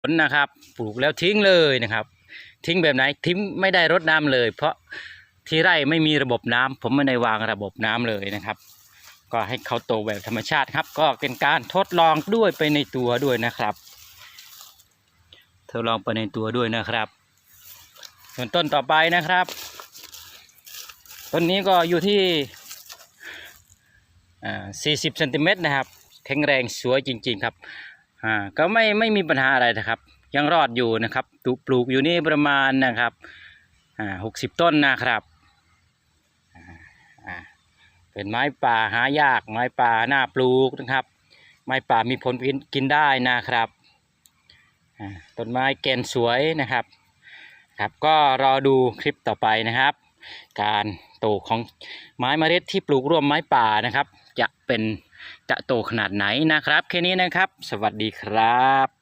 ผลนะครับ ปลูกแล้วทิ้งเลยนะครับ ทิ้งแบบไหนทิ้งไม่ได้รดน้ำเลย เพราะที่ไร่ไม่มีระบบน้ำผมไม่ได้วางระบบน้ำเลยนะครับ ก็ให้เขาโตแบบธรรมชาติครับ ก็เป็นการทดลองด้วยไปในตัวด้วยนะครับทดลองไปในตัวด้วยนะครับ ส่วนต้นต่อไปนะครับต้นนี้ก็อยู่ที่อ่า40เซนติเมตรนะครับ แข็งแรงสวยจริง ๆ ครับ อ่าก็ไม่ไม่มีปัญหาอะไรนะครับ ยังรอดอยู่นะครับปลูกปลูกอยู่นี่ประมาณนะครับอ่าหกสิบต้นนะครับอ่าเป็นไม้ป่าหายากไม้ป่าน่าปลูกนะครับ ไม้ป่ามีผลกินได้นะครับต้นไม้แกนสวยนะครับครับก็รอดูคลิปต่อไปนะครับ การโตของไม้เมล็ดที่ปลูกร่วมไม้ป่านะครับ จะเป็น จะโตขนาดไหนนะครับ แค่นี้นะครับ สวัสดีครับ